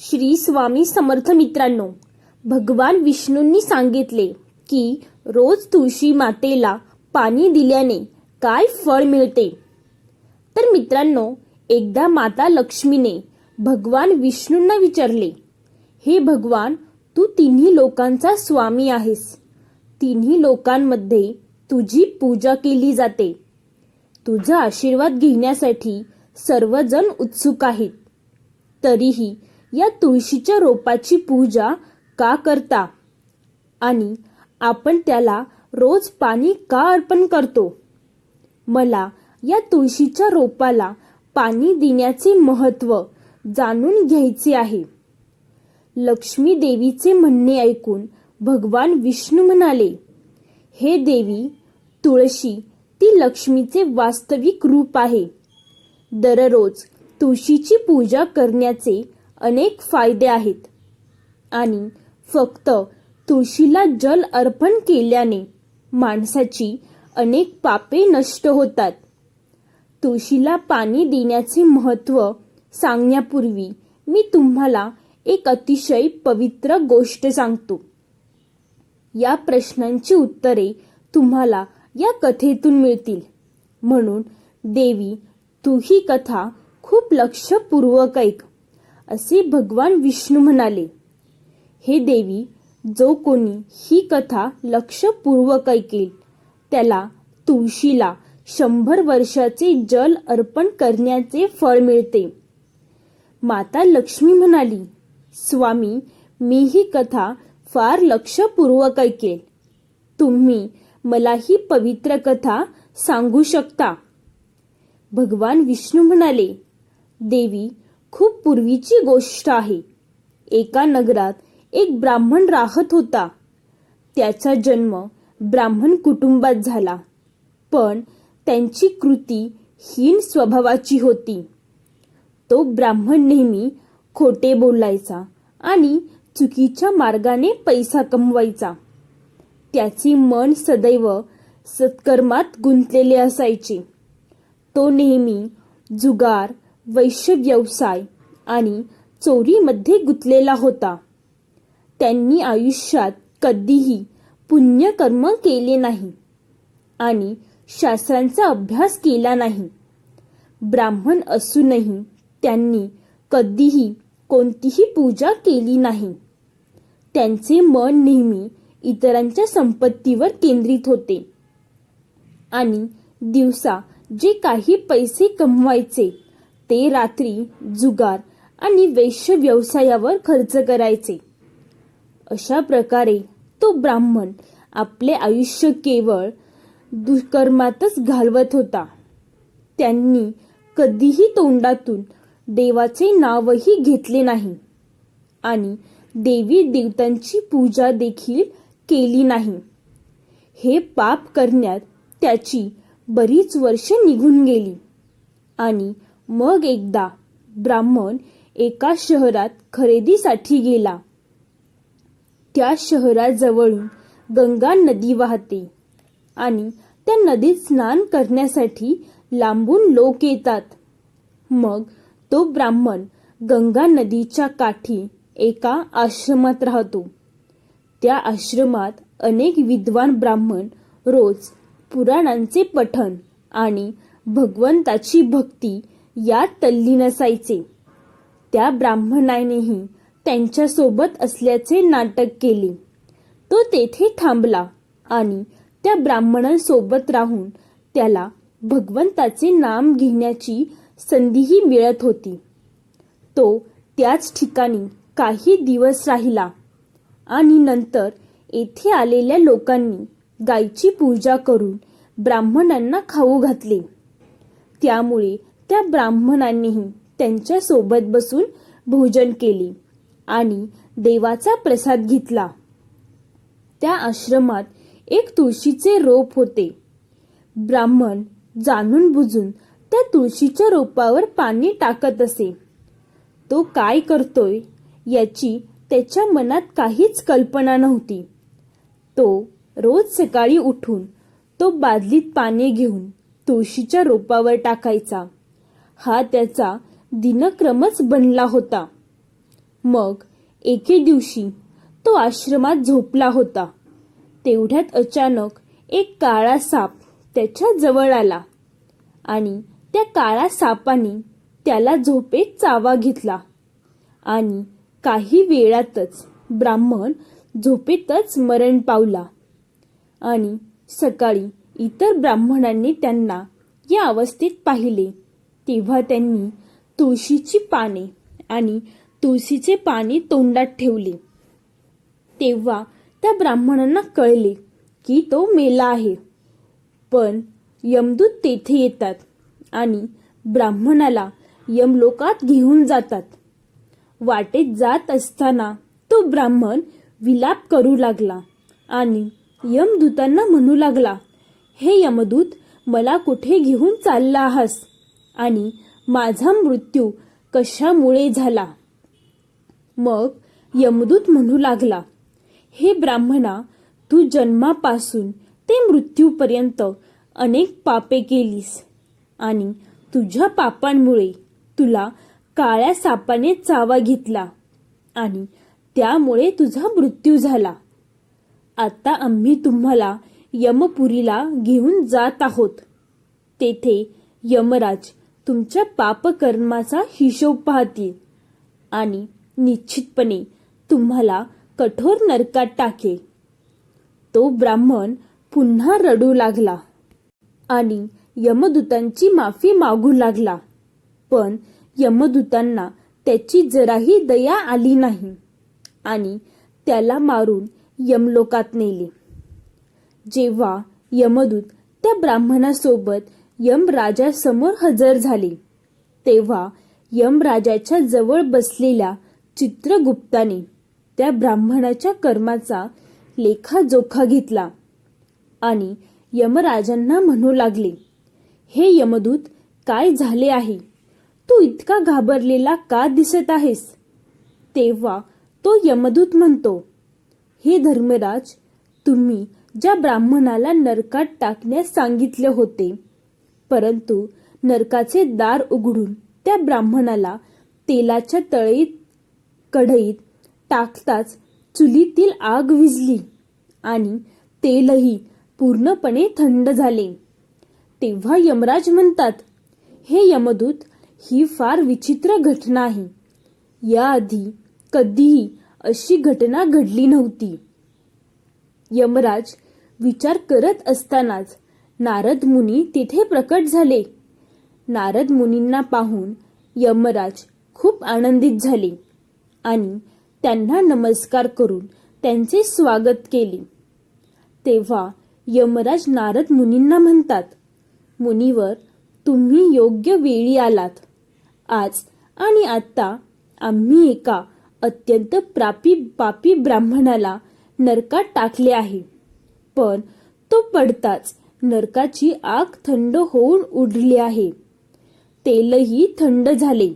श्री स्वामी समर्थ मित्रांनो भगवान विष्णूंनी सांगितले की रोज तुळशी मातेला पाणी दिल्याने काय फळ मिळते? तर मित्रांनो एकदा माता लक्ष्मीने भगवान विष्णूंना विचारले हे भगवान तू तिन्ही लोकांचा स्वामी आहेस. तिन्ही लोकांमध्ये तुझी पूजा केली जाते. तुझा आशीर्वाद घेण्यासाठी सर्वजण उत्सुक आहेत. तरीही या तुळशीच्या रोपाची पूजा का करता? आणि आपण त्याला रोज पाणी का अर्पण करतो? मला या तुळशीच्या रोपाला पाणी देण्याचे महत्त्व जाणून घ्यायचे आहे. लक्ष्मी देवीचे म्हणणे ऐकून भगवान विष्णू म्हणाले हे देवी तुळशी ती लक्ष्मीचे वास्तविक रूप आहे. दररोज तुळशीची पूजा करण्याचे अनेक फायदे आहेत. आणि फक्त तुळशीला जल अर्पण केल्याने माणसाची अनेक पापे नष्ट होतात. तुळशीला पाणी देण्याचे महत्त्व सांगण्यापूर्वी मी तुम्हाला एक अतिशय पवित्र गोष्ट सांगतो. या प्रश्नांची उत्तरे तुम्हाला या कथेतून मिळतील. म्हणून देवी तू ही कथा खूप लक्षपूर्वक ऐक. असे भगवान विष्णू म्हणाले हे देवी जो कोणी ही कथा लक्षपूर्वक ऐकेल त्याला तुळशीला शंभर वर्षाचे जल अर्पण करण्याचे फळ मिळते. माता लक्ष्मी म्हणाली स्वामी मी ही कथा फार लक्षपूर्वक ऐकेल. तुम्ही मला ही पवित्र कथा सांगू शकता. भगवान विष्णू म्हणाले देवी खूप पूर्वीची गोष्ट आहे. एका नगरात एक ब्राह्मण राहत होता. त्याचा जन्म ब्राह्मण कुटुंबात झाला. पण त्यांची कृती हीन स्वभावाची होती. तो ब्राह्मण नेहमी खोटे बोलायचा आणि चुकीच्या मार्गाने पैसा कमवायचा. त्याचे मन सदैव सत्कर्मात गुंतलेले असायचे. तो नेहमी जुगार वैश्य व्यवसाय आणि चोरीमध्ये गुंतलेला होता. त्यांनी आयुष्यात कधीही पुण्यकर्म केले नाही आणि शास्त्रांचा अभ्यास केला नाही. ब्राह्मण असूनही त्यांनी कधीही कोणतीही पूजा केली नाही. त्यांचे मन नेहमी इतरांच्या संपत्तीवर केंद्रित होते. आणि दिवसा जे काही पैसे कमवायचे ते रात्री जुगार आणि वैश्य व्यवसायावर खर्च करायचे. अशा प्रकारे तो ब्राह्मण आपले आयुष्य केवळ दुष्कर्मातच घालवत होता. त्यांनी कधीही तोंडातून देवाचे नावही घेतले नाही आणि देवी देवतांची पूजा देखील केली नाही. हे पाप करण्यात त्याची बरीच वर्ष निघून गेली आणि मग एकदा ब्राह्मण एका शहरात खरेदीसाठी गेला. त्या शहराजवळून गंगा नदी वाहते आणि त्या नदीत स्नान करण्यासाठी लांबून लोक येतात. मग तो ब्राह्मण गंगा नदीच्या काठी एका आश्रमात राहतो. त्या आश्रमात अनेक विद्वान ब्राह्मण रोज पुराणांचे पठण आणि भगवंताची भक्ती यात तल्लीन असायचे त्या ब्राह्मणानेही त्यांच्यासोबत असल्याचे नाटक केले. तो तेथे थांबला आणि त्या ब्राह्मणांसोबत राहून त्याला भगवंताचे नाम घेण्याची संधीही मिळत होती. तो त्याच ठिकाणी काही दिवस राहिला आणि नंतर येथे आलेल्या लोकांनी गायची पूजा करून ब्राह्मणांना खाऊ घातले. त्यामुळे त्या ब्राह्मणांनीही त्यांच्यासोबत बसून भोजन केले आणि देवाचा प्रसाद घेतला. त्या आश्रमात एक तुळशीचे रोप होते. ब्राह्मण जाणून बुजून त्या तुळशीच्या रोपावर पाणी टाकत असे. तो काय करतोय याची त्याच्या मनात काहीच कल्पना नव्हती. तो रोज सकाळी उठून तो बादलीत पाणी घेऊन तुळशीच्या रोपावर टाकायचा. हा त्याचा दिनक्रमच बनला होता. मग एके दिवशी तो आश्रमात झोपला होता. तेवढ्यात अचानक एक काळा साप त्याच्याजवळ आला आणि त्या काळ्या सापाने त्याला झोपेत चावा घेतला. आणि काही वेळातच ब्राह्मण झोपेतच मरण पावला आणि सकाळी इतर ब्राह्मणांनी त्यांना या अवस्थेत पाहिले. तेव्हा त्यांनी तुळशीची पाने आणि तुळशीचे पाने तोंडात ठेवले. तेव्हा त्या ब्राह्मणांना कळले की तो मेला आहे. पण यमदूत तेथे येतात आणि ब्राह्मणाला यमलोकात घेऊन जातात. वाटेत जात असताना तो ब्राह्मण विलाप करू लागला आणि यमदूतांना म्हणू लागला हे यमदूत मला कुठे घेऊन चालला आहास? आणि माझा मृत्यू कशामुळे झाला? मग यमदूत म्हणू लागला हे ब्राह्मणा तू जन्मापासून ते मृत्यूपर्यंत अनेक पापे केलीस आणि तुझ्या पापांमुळे तुला काळ्या सापाने चावा घेतला आणि त्यामुळे तुझा मृत्यू झाला. आता आम्ही तुम्हाला यमपुरीला घेऊन जात आहोत. तेथे यमराज तुमच्या पापकर्माचा हिशोब पाहतील. आणि निश्चितपणे तुम्हाला कठोर नरकात टाके तो ब्राह्मण पुन्हा रडू लागला. आणि यमदूतांची माफी मागू लागला. पण यमदूतांना त्याची जराही दया आली नाही. आणि त्याला मारून यमलोकात नेले. जेव्हा यमदूत त्या ब्राह्मणासोबत यमराजासमोर हजर झाले. तेव्हा यमराजाच्या जवळ बसलेल्या चित्रगुप्ताने त्या ब्राह्मणाच्या कर्माचा लेखाजोखा घेतला आणि यमराजांना म्हणू लागले हे यमदूत काय झाले आहे? तू इतका घाबरलेला का दिसत आहेस? तेव्हा तो यमदूत म्हणतो हे धर्मराज तुम्ही ज्या ब्राह्मणाला नरकात टाकण्यास सांगितले होते परंतु नरकाचे दार उघडून त्या ब्राह्मणाला तेलाच्या तळीत कढईत टाकताच चुलीतील आग विझली आणि तेलही पूर्णपणे थंड झाले. तेव्हा यमराज म्हणतात हे यमदूत ही फार विचित्र घटना आहे. याआधी कधीही अशी घटना घडली नव्हती. यमराज विचार करत असतानाच नारद मुनी तिथे प्रकट झाले. नारद मुनींना पाहून यमराज खूप आनंदित झाले आणि त्यांना नमस्कार करून त्यांचे स्वागत केले. तेव्हा यमराज नारद मुनींना म्हणतात मुनीवर तुम्ही योग्य वेळी आलात. आज आणि आत्ता आम्ही एका अत्यंत प्रापी पापी ब्राह्मणाला नरकात टाकले आहे. पण तो पडताच नरकाची आग थंड होऊन उडली आहे. तेलही थंड झाले.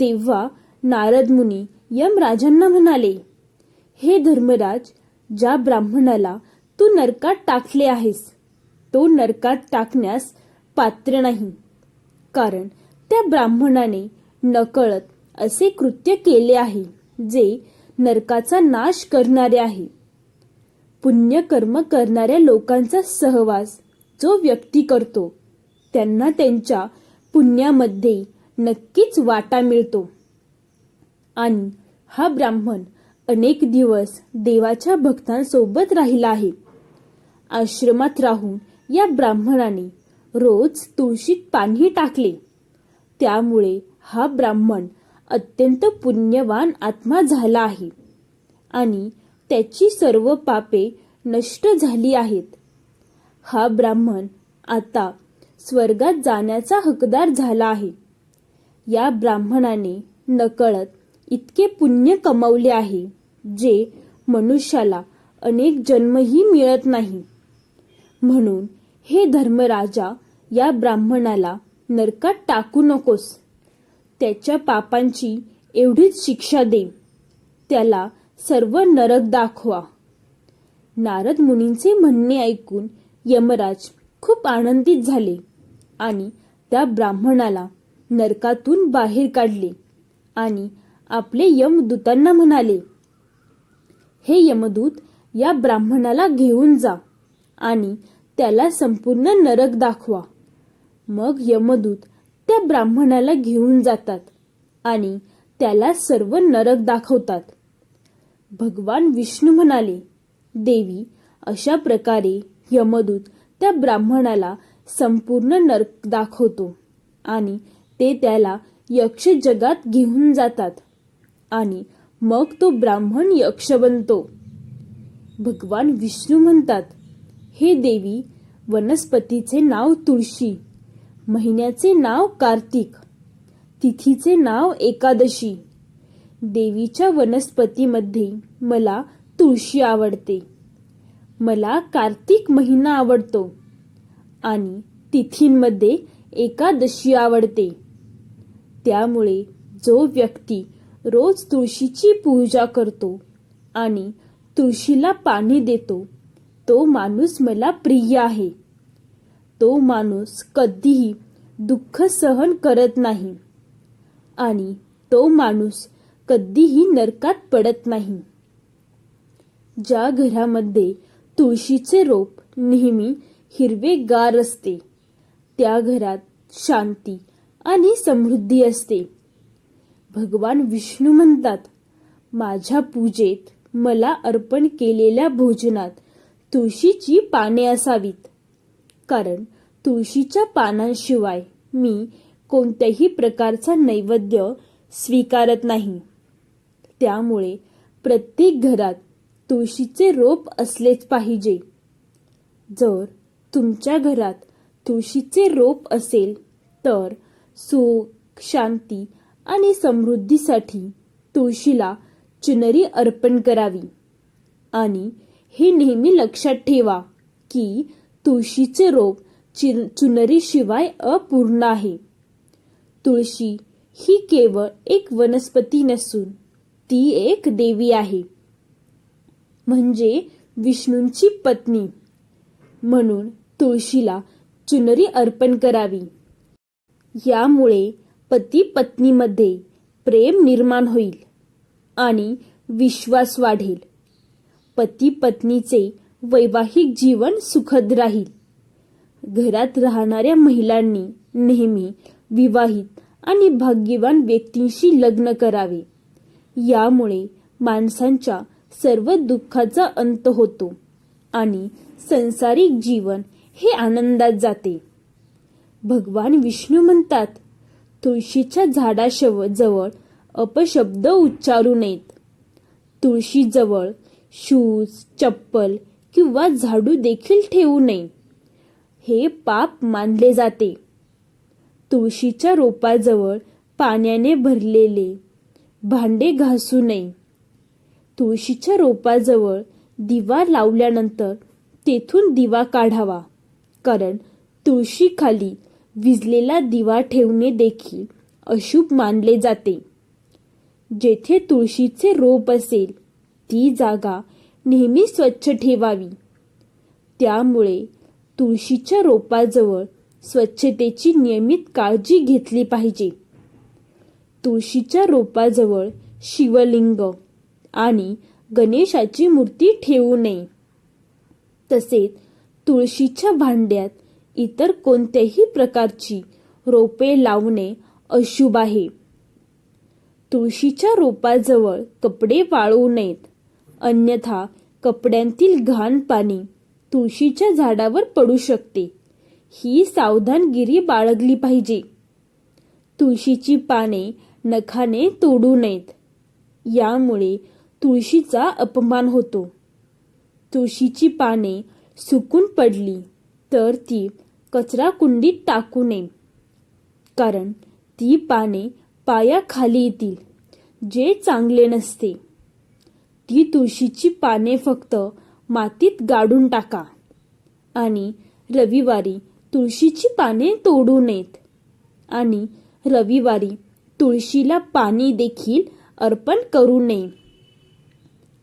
तेव्हा नारद मुनी यमराजांना म्हणाले हे धर्मराज ज्या ब्राह्मणाला तू नरकात टाकले आहेस तो नरकात टाकण्यास पात्र नाही. कारण त्या ब्राह्मणाने नकळत असे कृत्य केले आहे जे नरकाचा नाश करणारे आहे. पुण्यकर्म करणाऱ्या लोकांचा सहवास जो व्यक्ती करतो त्यांना त्यांच्या पुण्यामध्ये नक्कीच वाटा मिळतो. आणि हा ब्राह्मण अनेक दिवस देवाच्या भक्तांसोबत राहिला आहे. आश्रमात राहून या ब्राह्मणाने रोज तुळशीत पाणी टाकले. त्यामुळे हा ब्राह्मण अत्यंत पुण्यवान आत्मा झाला आहे. आणि त्याची सर्व पापे नष्ट झाली आहेत. हा ब्राह्मण आता स्वर्गात जाण्याचा हकदार झाला आहे. या ब्राह्मणाने नकळत इतके पुण्य कमावले आहे जे मनुष्याला अनेक जन्मही मिळत नाही. म्हणून हे धर्मराजा या ब्राह्मणाला नरकात टाकू नकोस. त्याच्या पापांची एवढीच शिक्षा दे. त्याला सर्व नरक दाखवा. नारद मुनींचे म्हणणे ऐकून यमराज खूप आनंदित झाले आणि त्या ब्राह्मणाला नरकातून बाहेर काढले आणि आपले यमदूतांना म्हणाले हे यमदूत या ब्राह्मणाला घेऊन जा आणि त्याला संपूर्ण नरक दाखवा. मग यमदूत त्या ब्राह्मणाला घेऊन जातात आणि त्याला सर्व नरक दाखवतात. भगवान विष्णू म्हणाले देवी अशा प्रकारे यमदूत त्या ब्राह्मणाला संपूर्ण नरक दाखवतो आणि ते त्याला यक्ष जगात घेऊन जातात आणि मग तो ब्राह्मण यक्ष बनतो. भगवान विष्णू म्हणतात हे देवी वनस्पतीचे नाव तुळशी महिन्याचे नाव कार्तिक तिथीचे नाव एकादशी देवीच्या वनस्पतीमध्ये मला तुळशी आवडते. मला कार्तिक महिना आवडतो आणि तिथींमध्ये एकादशी आवडते. त्यामुळे जो व्यक्ती रोज तुळशीची पूजा करतो आणि तुळशीला पाणी देतो तो माणूस मला प्रिय आहे. तो माणूस कधीही दुःख सहन करत नाही आणि तो माणूस कधीही नरकात पडत नाही. ज्या घरामध्ये तुळशीचे रोप नेहमी हिरवेगार असते त्या घरात शांती आणि समृद्धी असते. भगवान विष्णू म्हणतात माझ्या पूजेत मला अर्पण केलेल्या भोजनात तुळशीची पाने असावीत. कारण तुळशीच्या पानांशिवाय मी कोणत्याही प्रकारचा नैवेद्य स्वीकारत नाही. त्यामुळे प्रत्येक घरात तुळशीचे रोप असलेच पाहिजे. जर तुमच्या घरात तुळशीचे रोप असेल तर सुख शांती आणि समृद्धीसाठी तुळशीला चुनरी अर्पण करावी. आणि हे नेहमी लक्षात ठेवा की तुळशीचे रोप चिन चुनरीशिवाय अपूर्ण आहे. तुळशी ही केवळ एक वनस्पती नसून ती एक देवी आहे. म्हणजे विष्णूंची पत्नी. म्हणून तुळशीला चुनरी अर्पण करावी. यामुळे पती पत्नीमध्ये प्रेम निर्माण होईल आणि विश्वास वाढेल. पती पत्नीचे वैवाहिक जीवन सुखद राहील. घरात राहणाऱ्या महिलांनी नेहमी विवाहित आणि भाग्यवान व्यक्तींशी लग्न करावे. यामुळे माणसांच्या सर्व दुःखाचा अंत होतो आणि संसारिक जीवन हे आनंदात जाते. भगवान विष्णू म्हणतात तुळशीच्या झाडाशव जवळ अपशब्द उच्चारू नयेत. तुळशीजवळ शूज चप्पल किंवा झाडू देखील ठेवू नये. हे पाप मानले जाते. तुळशीच्या रोपाजवळ पाण्याने भरलेले भांडे घासू नये. तुळशीच्या रोपाजवळ दिवा लावल्यानंतर तेथून दिवा काढावा कारण तुळशीखाली विजलेला दिवा ठेवणे देखील अशुभ मानले जाते. जेथे तुळशीचे रोप असेल ती जागा नेहमी स्वच्छ ठेवावी. त्यामुळे तुळशीच्या रोपाजवळ स्वच्छतेची नियमित काळजी घेतली पाहिजे. तुळशीच्या रोपाजवळ शिवलिंग आणि गणेशाची मूर्ती ठेवू नये. तसेच तुळशीच्या भांड्यात इतर कोणत्याही प्रकारची रोपे लावणे अशुभ आहे. तुळशीच्या रोपाजवळ कपडे वाळवू नयेत. अन्यथा कपड्यांतील घाण पाणी तुळशीच्या झाडावर पडू शकते. ही सावधानगिरी बाळगली पाहिजे. तुळशीची पाने नखाने तोडू नयेत. यामुळे तुळशीचा अपमान होतो. तुळशीची पाने सुकून पडली तर ती कचरा कुंडीत टाकू नये. कारण ती पाने पायाखाली येतील जे चांगले नसते. ती तुळशीची पाने फक्त मातीत गाडून टाका आणि रविवारी तुळशीची पाने तोडू नयेत आणि रविवारी तुळशीला पाणी देखील अर्पण करू नये.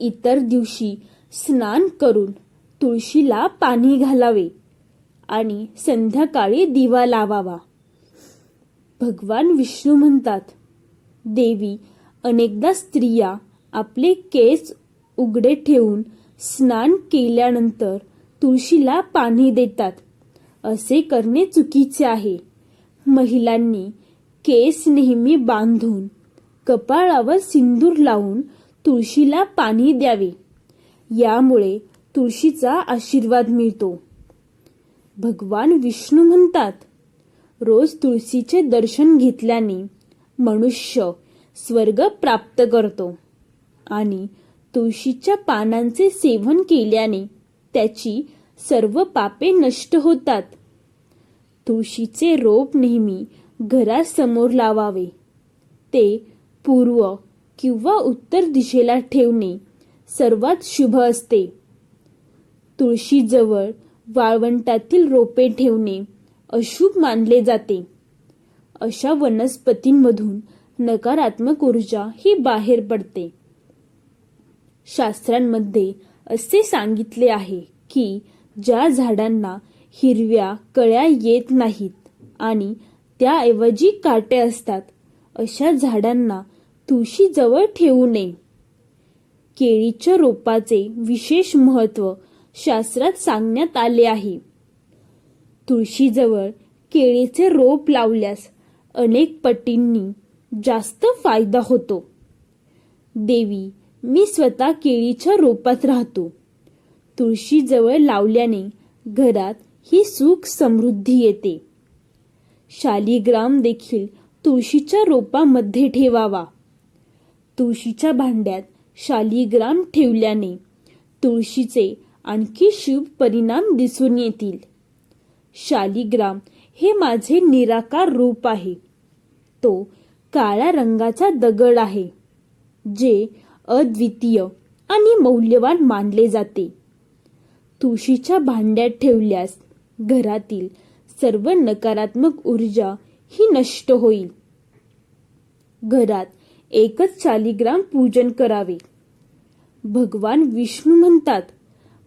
इतर दिवशी स्नान करून तुळशीला पाणी घालावे आणि संध्याकाळी दिवा लावावा. भगवान विष्णू म्हणतात देवी अनेकदा स्त्रिया आपले केस उघडे ठेवून स्नान केल्यानंतर तुळशीला पाणी देतात. असे करणे चुकीचे आहे. महिलांनी केस नेहमी बांधून कपाळावर सिंदूर लावून तुळशीला पाणी द्यावे. यामुळे तुळशीचा आशीर्वाद मिळतो. भगवान विष्णू म्हणतात रोज तुळशीचे दर्शन घेतल्याने मनुष्य स्वर्ग प्राप्त करतो आणि तुळशीच्या पानांचे सेवन केल्याने त्याची सर्व पापे नष्ट होतात. तुळशीचे रोप नेहमी घरासमोर लावावे. ते पूर्व किंवा उत्तर दिशेला ठेवणे सर्वात शुभ असते. तुळशीजवळ वाळवंटातील रोपे ठेवणे अशुभ मानले जाते. अशा वनस्पतींमधून नकारात्मक ऊर्जा ही बाहेर पडते. शास्त्रांमध्ये असे सांगितले आहे की ज्या झाडांना हिरव्या कळ्या येत नाहीत आणि त्याऐवजी काटे असतात. अशा झाडांना तुळशीजवळ ठेवू नये. केळीच्या रोपाचे विशेष महत्त्व शास्त्रात सांगण्यात आले आहे. तुळशीजवळ केळीचे रोप लावल्यास अनेक पटींनी जास्त फायदा होतो. देवी मी स्वतः केळीच्या रोपात राहतो. तुळशीजवळ लावल्याने घरात ही सुख समृद्धी येते. शालिग्राम देखील तुळशीच्या रोपामध्ये ठेवावा. तुळशीच्या भांड्यात शालिग्राम ठेवल्याने तुळशीचे आणखी शुभ परिणाम दिसून येतील. शालिग्राम हे माझे निराकार रूप आहे. तो काळ्या रंगाचा दगड आहे जे अद्वितीय आणि मौल्यवान मानले जाते. तुळशीच्या भांड्यात ठेवल्यास घरातील सर्व नकारात्मक ऊर्जा ही नष्ट होईल. घरात एकच शालिग्राम पूजन करावे. भगवान विष्णू म्हणतात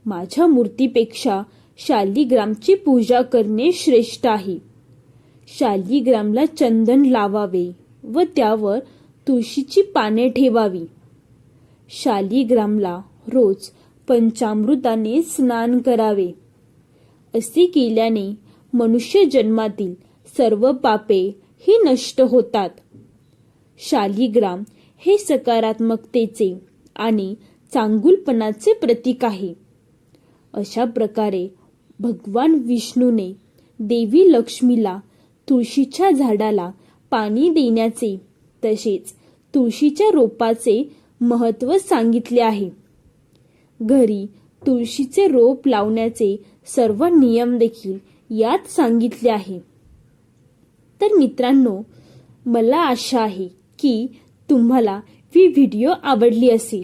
माझ्या मूर्तीपेक्षा शालिग्रामची पूजा करणे श्रेष्ठ आहे. शालिग्रामला चंदन लावावे व त्यावर तुळशीची पाने ठेवावी. शालिग्रामला रोज पंचामृताने स्नान करावे. असे केल्याने मनुष्य जन्मातील सर्व पापे ही नष्ट होतात. शालिग्राम हे सकारात्मकतेचे आणि चांगुलपणाचे प्रतीक आहे. अशा प्रकारे भगवान विष्णूने देवी लक्ष्मीला तुळशीच्या झाडाला पाणी देण्याचे तसेच तुळशीच्या रोपाचे महत्त्व सांगितले आहे. घरी तुळशीचे रोप लावण्याचे सर्व नियम देखील यात सांगितले आहे. तर मित्रांनो मला आशा आहे की तुम्हाला ही व्हिडिओ आवडली असेल.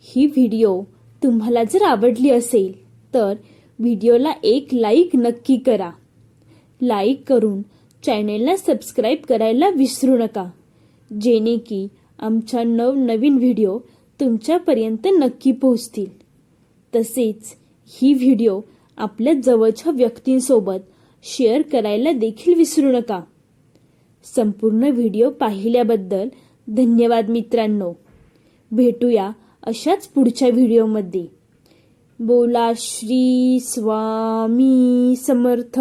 ही व्हिडिओ तुम्हाला जर आवडली असेल तर व्हिडिओला एक लाईक नक्की करा. लाईक करून चॅनेलला सबस्क्राईब करायला विसरू नका जेणे की आमच्या नवनवीन व्हिडिओ तुमच्यापर्यंत नक्की पोहोचतील. तसेच ही व्हिडिओ आपल्या जवळच्या व्यक्तींसोबत शेअर करायला देखील विसरू नका. संपूर्ण व्हिडिओ पाहिल्याबद्दल धन्यवाद मित्रांनो. भेटूया अशाच पुढच्या व्हिडिओमध्ये. बोला श्री स्वामी समर्थ.